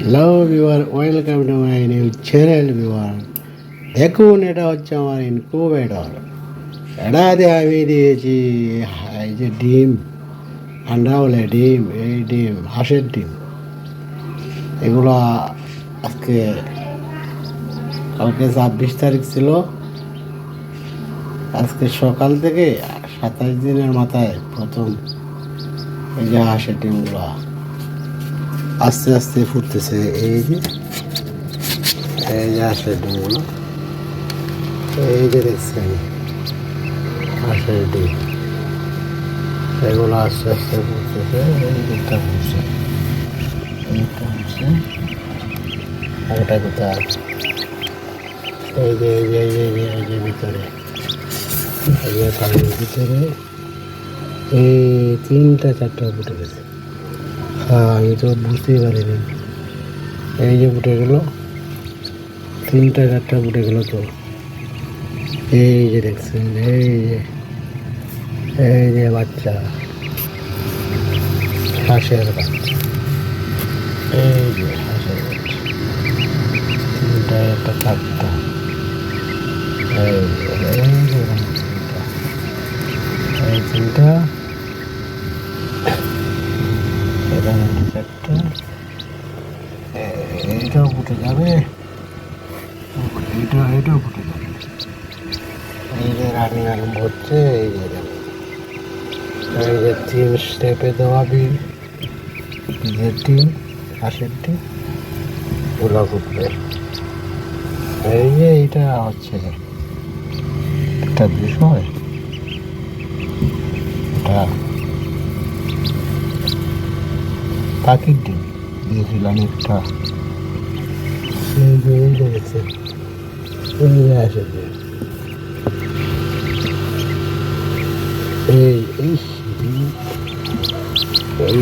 Hello viewer welcome to my new channel viewer দেখুন, এটা হচ্ছে আমার ইনকুবেটর এটাতে আমি দিয়েছি, এই যে ডিম আন্ডা বলে ডিম, এই ডিম, হাঁসের ডিম। এগুলো আজকে, কালকে ছাব্বিশ তারিখ ছিল। আজকে সকাল থেকে সাতাশ দিনের মাথায় প্রথম এই যে হাঁসের ডিমগুলো আস্তে আস্তে ফুটতেছে, এই যে এই যে হাঁসের ডিমগুলো এই যে দেখছেন হাঁসের ডিম এগুলো আস্তে আস্তে ফুটতেছে, এই দিকটা ফুটছে। ফুটছে ওটা কোথায়? এই যে এই যে ভিতরে। এই ভিতরে। এই তিনটা, চারটা ফুটে গেছে। হ্যাঁ আমি তো বুঝতেই পারিনি। এই যে ফুটে গেল তিনটা চারটা ফুটে গেল তো। এই যে দেখছেন, এই যে এই যে বাচ্চা, হাঁসের বাচ্চা। এই যে হাঁসের বাচ্চা। তিনটা একটা চারটা এই যে এই যে তিনটা এই তিনটা। একটা এইটাও ফুটে যাবে। এইটা এইটাও ফুটে যাবে। এই যে রানিং আরম্ভ হচ্ছে, এই যে এই যে তিন স্টেপে দেওয়া বীর বীজের টিম হাঁসের টিম ওগুলো ফুটবে। এই যে এইটা হচ্ছে একটা বিষয়। এটা পাখির ডিম দিয়েছিলাম একটা। এই এই এই